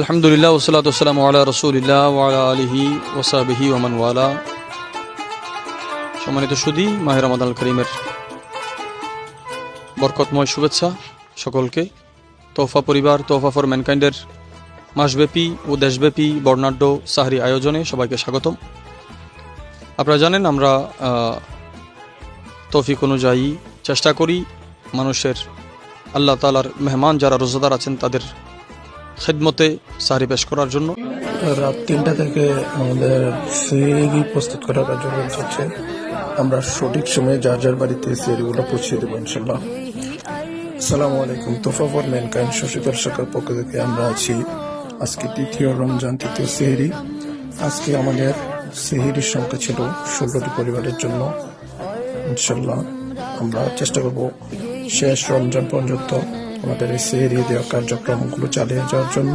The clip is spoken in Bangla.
আলহামদুলিল্লাহ ওসালাত ওসালাম আলা রসুলিল্লাহ ওয়ালা আলিহি ওসাবিহি ওমান ওয়ালা। সম্মানিত সুদী মাহের রমাদান করিমের বরকতময় শুভেচ্ছা সকলকে। তোহফা পরিবার, তোহফা ফর ম্যানকাইন্ডের মাসব্যাপী ও দেশব্যাপী বর্ণাঢ্য সাহারি আয়োজনে সবাইকে স্বাগতম। আপনারা জানেন, আমরা তৌফিক অনুযায়ী চেষ্টা করি মানুষের আল্লাহ তালার মেহমান যারা রোজাদার আছেন তাদের খেদমতে সাহারি পেশ করার জন্য। রাত তিনটা থেকে আমাদের সিএগি প্রস্তুত করার কার্যক্রম চলছে। আমরা সঠিক সময়ে যার যার বাড়িতে সিএরিগুলো পৌঁছে দেবো, ইনশাল্লাহ। আসসালামু আলাইকুম। তোফা ফর ম্যানকাইন্ড শশী দর্শকের পক্ষ থেকে আমরা আছি। আজকে তৃতীয় রমজান, তৃতীয় সেহরি আজকে আমাদের সেহরির সংখ্যা ছিল ষোলোটি পরিবারের জন্য। ইনশাল্লাহ আমরা চেষ্টা করব শেষ রমজান পর্যন্ত আমাদের এই সেহরি দেওয়া কার্যক্রমগুলো চালিয়ে যাওয়ার জন্য